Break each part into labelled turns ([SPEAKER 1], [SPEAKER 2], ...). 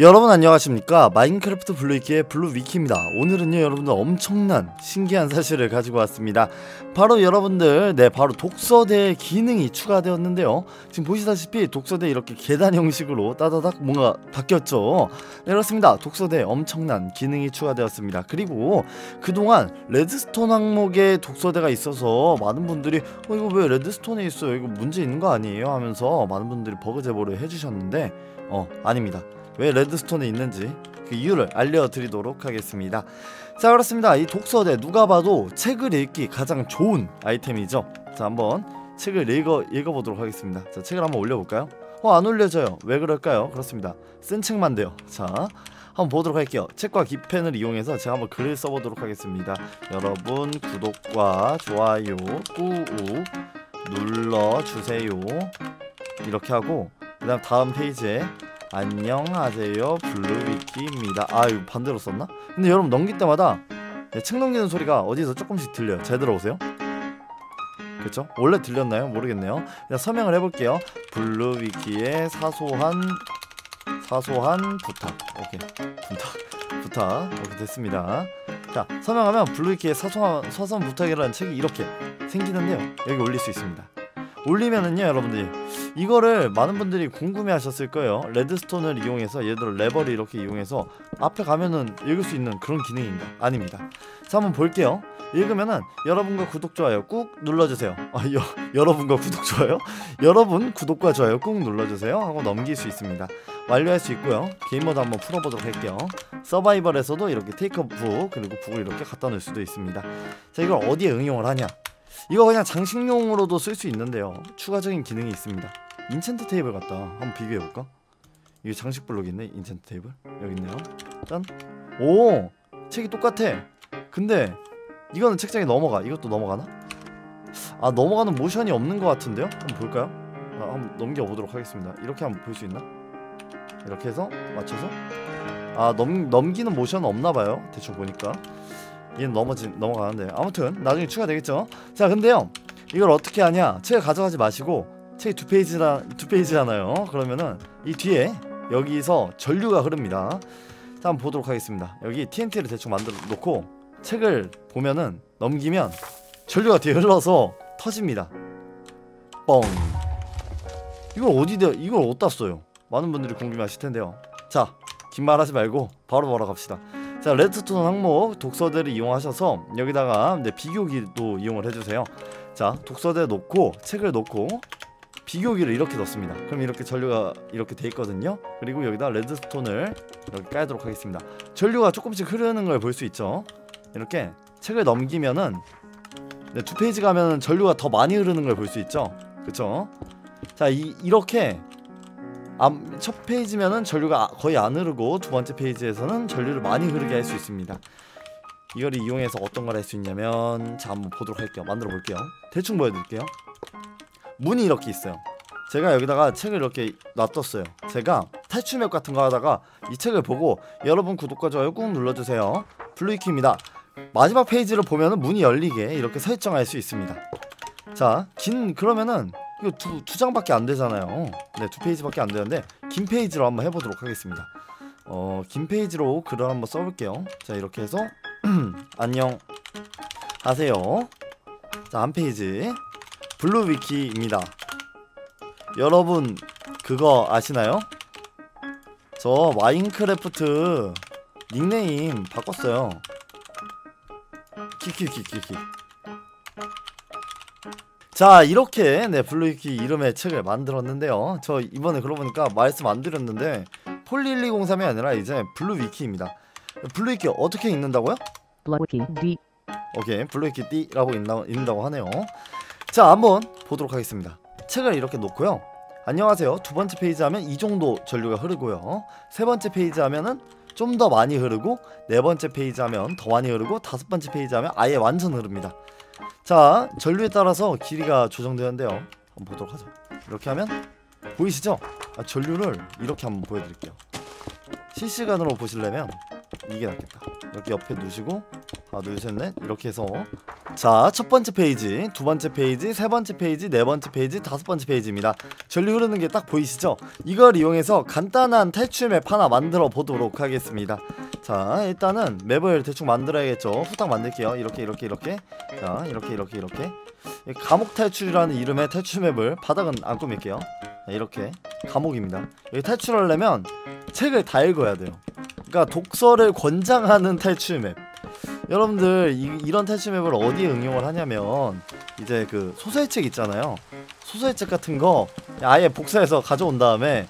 [SPEAKER 1] 여러분 안녕하십니까? 마인크래프트 블루위키의 블루위키입니다. 오늘은요 여러분들 엄청난 신기한 사실을 가지고 왔습니다. 바로 여러분들 네 바로 독서대 기능이 추가되었는데요. 지금 보시다시피 독서대 이렇게 계단 형식으로 따다닥 뭔가 바뀌었죠? 네 그렇습니다. 독서대 엄청난 기능이 추가되었습니다. 그리고 그동안 레드스톤 항목에 독서대가 있어서 많은 분들이 어 이거 왜 레드스톤에 있어요? 이거 문제 있는 거 아니에요? 하면서 많은 분들이 버그 제보를 해주셨는데 어 아닙니다 왜 레드스톤에 있는지 그 이유를 알려드리도록 하겠습니다. 자 그렇습니다. 이 독서대 누가 봐도 책을 읽기 가장 좋은 아이템이죠. 자 한번 책을 읽어, 읽어보도록 하겠습니다. 자 책을 한번 올려볼까요? 어 안 올려져요. 왜 그럴까요? 그렇습니다. 쓴 책만 돼요. 자 한번 보도록 할게요. 책과 기펜을 이용해서 제가 한번 글을 써보도록 하겠습니다. 여러분 구독과 좋아요 꾹 눌러주세요. 이렇게 하고 그 다음 다음 페이지에 안녕하세요. 블루위키입니다. 아 이거 반대로 썼나? 근데 여러분 넘길 때마다 책 넘기는 소리가 어디서 조금씩 들려요. 잘 들어오세요? 그쵸? 원래 들렸나요? 모르겠네요. 그냥 서명을 해볼게요. 블루위키의 사소한 사소한 부탁. 오케이. 부탁. 부탁. 이렇게 됐습니다. 자 서명하면 블루위키의 사소한, 사소한 부탁이라는 책이 이렇게 생기는데요. 여기 올릴 수 있습니다 올리면은요 여러분들이. 이거를 많은 분들이 궁금해 하셨을 거예요. 레드스톤을 이용해서 예를 들어 레버를 이렇게 이용해서 앞에 가면은 읽을 수 있는 그런 기능인가 아닙니다. 자 한번 볼게요. 읽으면은 여러분과 구독 좋아요 꾹 눌러주세요. 아 여, 여러분과 구독 좋아요? 여러분 구독과 좋아요 꾹 눌러주세요 하고 넘길 수 있습니다. 완료할 수 있고요. 게임 모드 한번 풀어보도록 할게요. 서바이벌에서도 이렇게 테이크 북 그리고 북을 이렇게 갖다 놓을 수도 있습니다. 자 이걸 어디에 응용을 하냐 이거 그냥 장식용으로도 쓸 수 있는데요 추가적인 기능이 있습니다 인챈트 테이블 같다 한번 비교해볼까? 이게 장식 블록이 있네 인챈트 테이블 여기 있네요 짠! 오! 책이 똑같아 근데 이거는 책장에 넘어가 이것도 넘어가나? 아 넘어가는 모션이 없는 것 같은데요? 한번 볼까요? 아, 한번 넘겨보도록 하겠습니다 이렇게 한번 볼 수 있나? 이렇게 해서 맞춰서 아 넘, 넘기는 모션은 없나봐요 대충 보니까 얘는 넘어지, 넘어가는데. 아무튼 나중에 추가되겠죠? 자 근데요 이걸 어떻게 하냐? 책을 가져가지 마시고 책이 두 페이지라 두 페이지잖아요. 그러면은 이 뒤에 여기서 전류가 흐릅니다. 자 한번 보도록 하겠습니다. 여기 TNT를 대충 만들어 놓고 책을 보면은 넘기면 전류가 뒤에 흘러서 터집니다. 뻥. 이걸 어디다 이걸 어디다 써요? 많은 분들이 궁금해하실 텐데요. 자 긴 말 하지 말고 바로 바로 갑시다 자 레드스톤 항목 독서대를 이용하셔서 여기다가 네, 비교기도 이용을 해주세요. 자 독서대 놓고 책을 놓고 비교기를 이렇게 넣습니다. 그럼 이렇게 전류가 이렇게 돼 있거든요. 그리고 여기다 레드스톤을 이렇게 깔도록 하겠습니다. 전류가 조금씩 흐르는 걸 볼 수 있죠? 이렇게 책을 넘기면은 네, 두 페이지 가면은 전류가 더 많이 흐르는 걸 볼 수 있죠? 그쵸? 자 이, 이렇게 암, 첫 페이지면은 전류가 거의 안 흐르고 두 번째 페이지에서는 전류를 많이 흐르게 할 수 있습니다. 이걸 이용해서 어떤 걸 할 수 있냐면 자 한번 보도록 할게요. 만들어 볼게요. 대충 보여드릴게요. 문이 이렇게 있어요. 제가 여기다가 책을 이렇게 놔뒀어요. 제가 탈출맵 같은 거 하다가 이 책을 보고 여러분 구독과 좋아요 꾹 눌러주세요. 블루이키입니다. 마지막 페이지를 보면은 문이 열리게 이렇게 설정할 수 있습니다. 자 긴 그러면은 이거 두, 두 장밖에 안 되잖아요. 네두 페이지밖에 안 되는데 긴 페이지로 한번 해보도록 하겠습니다. 어긴 페이지로 글을 한번 써볼게요. 자 이렇게 해서 안녕 하세요. 자 한 페이지. 블루위키입니다. 여러분 그거 아시나요? 저 마인크래프트 닉네임 바꿨어요. 키키키키키 자 이렇게 네 블루위키 이름의 책을 만들었는데요. 저 이번에 그러고 보니까 말씀 안 드렸는데 폴리1203이 아니라 이제 블루위키입니다. 블루위키 어떻게 읽는다고요?
[SPEAKER 2] 블루위키 D.
[SPEAKER 1] 오케이 블루위키 D라고 읽나, 읽는다고 하네요. 자 한번 보도록 하겠습니다. 책을 이렇게 놓고요. 안녕하세요. 두 번째 페이지 하면 이 정도 전류가 흐르고요. 세 번째 페이지 하면은 좀 더 많이 흐르고 네 번째 페이지 하면 더 많이 흐르고 다섯 번째 페이지 하면 아예 완전 흐릅니다 자 전류에 따라서 길이가 조정되는데요. 한번 보도록 하죠. 이렇게 하면 보이시죠? 아, 전류를 이렇게 한번 보여드릴게요. 실시간으로 보시려면 이게 낫겠다 이렇게 옆에 두시고 하나 둘셋넷 이렇게 해서 자, 첫 번째 페이지, 두 번째 페이지, 세 번째 페이지, 네 번째 페이지, 다섯 번째 페이지입니다. 전류 흐르는 게 딱 보이시죠? 이걸 이용해서 간단한 탈출 맵 하나 만들어 보도록 하겠습니다. 자, 일단은 맵을 대충 만들어야겠죠. 후딱 만들게요. 이렇게, 이렇게, 이렇게. 자, 이렇게, 이렇게, 이렇게. 이 감옥 탈출이라는 이름의 탈출 맵을 바닥은 안 꾸밀게요. 자, 이렇게 감옥입니다. 여기 탈출하려면 책을 다 읽어야 돼요. 그러니까 독서를 권장하는 탈출 맵. 여러분들 이, 런 탈출 맵을 어디에 응용을 하냐면 이제 그 소설책 있잖아요. 소설책 같은 거 아예 복사해서 가져온 다음에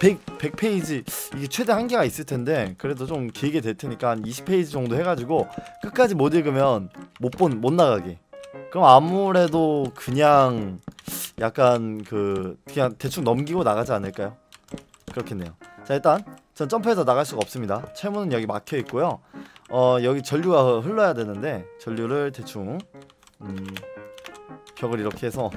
[SPEAKER 1] 100, 100페이지 이게 최대 한계가 있을 텐데 그래도 좀 길게 될 테니까 한 20페이지 정도 해가지고 끝까지 못 읽으면 못 본 못 나가게. 그럼 아무래도 그냥 약간 그 그냥 대충 넘기고 나가지 않을까요? 그렇겠네요. 자 일단 전 점프해서 나갈 수가 없습니다. 철문은 여기 막혀 있고요. 어 여기 전류가 흘러야 되는데 전류를 대충 음, 벽을 이렇게 해서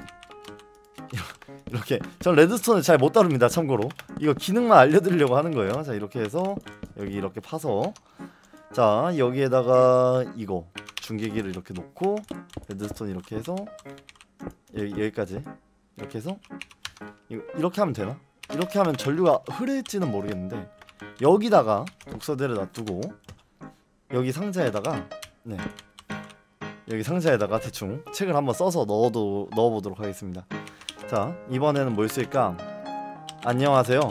[SPEAKER 1] 이렇게 전 레드스톤을 잘 못 다룹니다. 참고로 이거 기능만 알려드리려고 하는 거예요. 자 이렇게 해서 여기 이렇게 파서 자 여기에다가 이거 중계기를 이렇게 놓고 레드스톤 이렇게 해서 여기, 여기까지 이렇게 해서 이거, 이렇게 하면 되나? 이렇게 하면 전류가 흐를지는 모르겠는데 여기다가 독서대를 놔두고 여기 상자에다가 네 여기 상자에다가 대충 책을 한번 써서 넣어도 넣어보도록 하겠습니다. 자 이번에는 뭘 쓸까? 안녕하세요.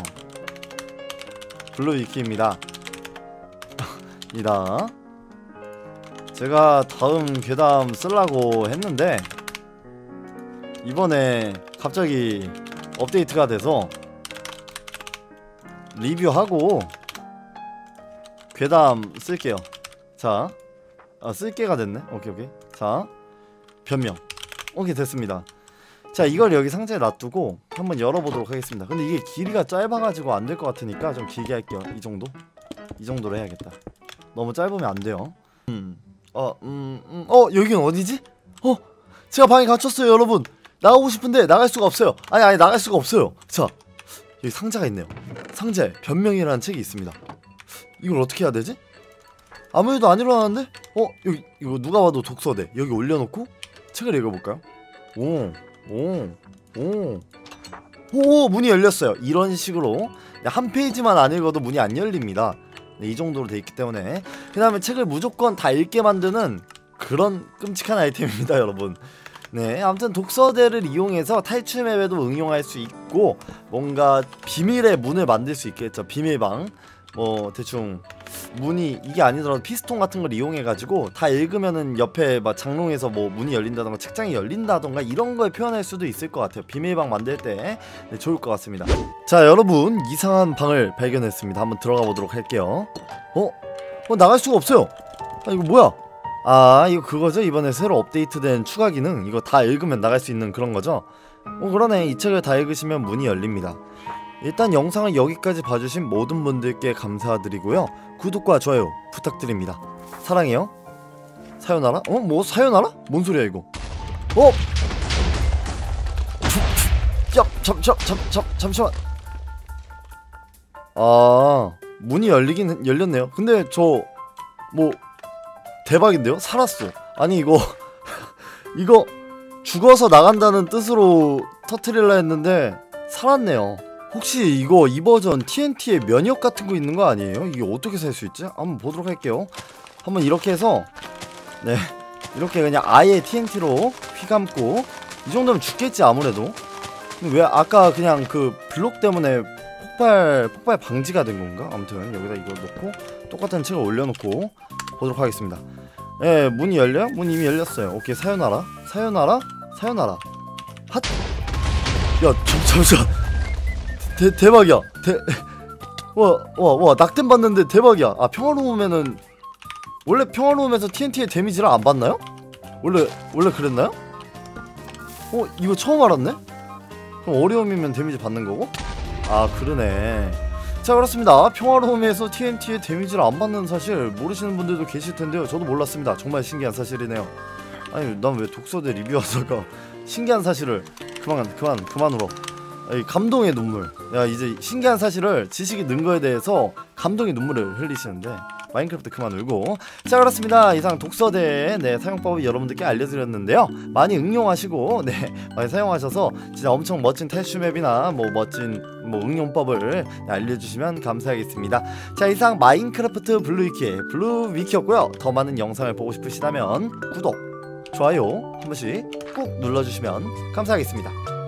[SPEAKER 1] 블루위키입니다. 이다. 제가 다음 괴담 쓰려고 했는데 이번에 갑자기 업데이트가 돼서 리뷰하고 괴담 쓸게요 자 아, 쓸게가 됐네 오케이 오케이 자 변명 오케이 됐습니다 자 이걸 여기 상자에 놔두고 한번 열어보도록 하겠습니다 근데 이게 길이가 짧아가지고 안 될 것 같으니까 좀 길게 할게요 이 정도? 이 정도로 해야겠다 너무 짧으면 안 돼요 음. 어, 음, 음, 어, 여긴 어디지? 어, 제가 방에 갇혔어요, 여러분. 나가고 싶은데 나갈 수가 없어요. 아니, 아니, 나갈 수가 없어요. 자, 여기 상자가 있네요. 상자에 변명이라는 책이 있습니다. 이걸 어떻게 해야 되지? 아무 일도 안 일어나는데? 어? 여기 이거 누가 봐도 독서대 여기 올려놓고 책을 읽어볼까요? 오, 오, 오, 오 문이 열렸어요. 이런 식으로 한 페이지만 안 읽어도 문이 안 열립니다. 네, 이 정도로 돼 있기 때문에 그 다음에 책을 무조건 다 읽게 만드는 그런 끔찍한 아이템입니다, 여러분. 네, 아무튼 독서대를 이용해서 탈출 맵에도 응용할 수 있고 뭔가 비밀의 문을 만들 수 있겠죠. 비밀방. 뭐 대충 문이 이게 아니더라도 피스톤 같은 걸 이용해 가지고 다 읽으면은 옆에 막 장롱에서 뭐 문이 열린다던가 책장이 열린다던가 이런 걸 표현할 수도 있을 것 같아요. 비밀방 만들 때 네, 좋을 것 같습니다. 자, 여러분 이상한 방을 발견했습니다. 한번 들어가 보도록 할게요. 어? 어 나갈 수가 없어요. 아 이거 뭐야? 아 이거 그거죠? 이번에 새로 업데이트된 추가 기능. 이거 다 읽으면 나갈 수 있는 그런 거죠? 어 그러네. 이 책을 다 읽으시면 문이 열립니다. 일단 영상을 여기까지 봐주신 모든 분들께 감사드리고요. 구독과 좋아요 부탁드립니다. 사랑해요. 사요나라? 어? 뭐 사요나라? 뭔 소리야 이거? 어? 야, 잠, 잠, 잠, 잠, 잠시만. 아 문이 열리긴 열렸네요. 근데 저 뭐 대박인데요? 살았어. 아니 이거 이거 죽어서 나간다는 뜻으로 터트릴라 했는데 살았네요. 혹시 이거 이 버전 TNT에 면역 같은 거 있는 거 아니에요? 이게 어떻게 살 수 있지? 한번 보도록 할게요. 한번 이렇게 해서 네 이렇게 그냥 아예 TNT로 휘감고 이 정도면 죽겠지 아무래도 왜 아까 그냥 그 블록 때문에 폭발 폭발 방지가 된 건가? 아무튼 여기다 이거 놓고 똑같은 책을 올려놓고 보도록 하겠습니다 예 문이 열려? 문 이미 열렸어요 오케이 사요나라 사요나라 사요나라 핫! 야 잠, 잠시만 대, 대박이야 대... 와 와 와 낙댐 봤는데 대박이야 아 평화로움에는 원래 평화로움에서 TNT의 데미지를 안 받나요? 원래 원래 그랬나요? 어 이거 처음 알았네? 그럼 어려움이면 데미지 받는 거고? 아 그러네 자 그렇습니다. 평화로움에서 TNT의 데미지를 안 받는 사실 모르시는 분들도 계실 텐데요. 저도 몰랐습니다. 정말 신기한 사실이네요. 아니 난 왜 독서대 리뷰하다가 신기한 사실을 그만 그만 그만 울어 아니, 감동의 눈물. 야 이제 신기한 사실을 지식이 는 거에 대해서 감동의 눈물을 흘리시는데 마인크래프트 그만 울고. 자 그렇습니다. 이상 독서대 네 사용법을 여러분들께 알려드렸는데요. 많이 응용하시고 네 많이 사용하셔서 진짜 엄청 멋진 태슈맵이나 뭐 멋진 뭐 응용법을 알려주시면 감사하겠습니다. 자 이상 마인크래프트 블루위키 블루위키였고요. 더 많은 영상을 보고 싶으시다면 구독 좋아요 한 번씩 꾹 눌러주시면 감사하겠습니다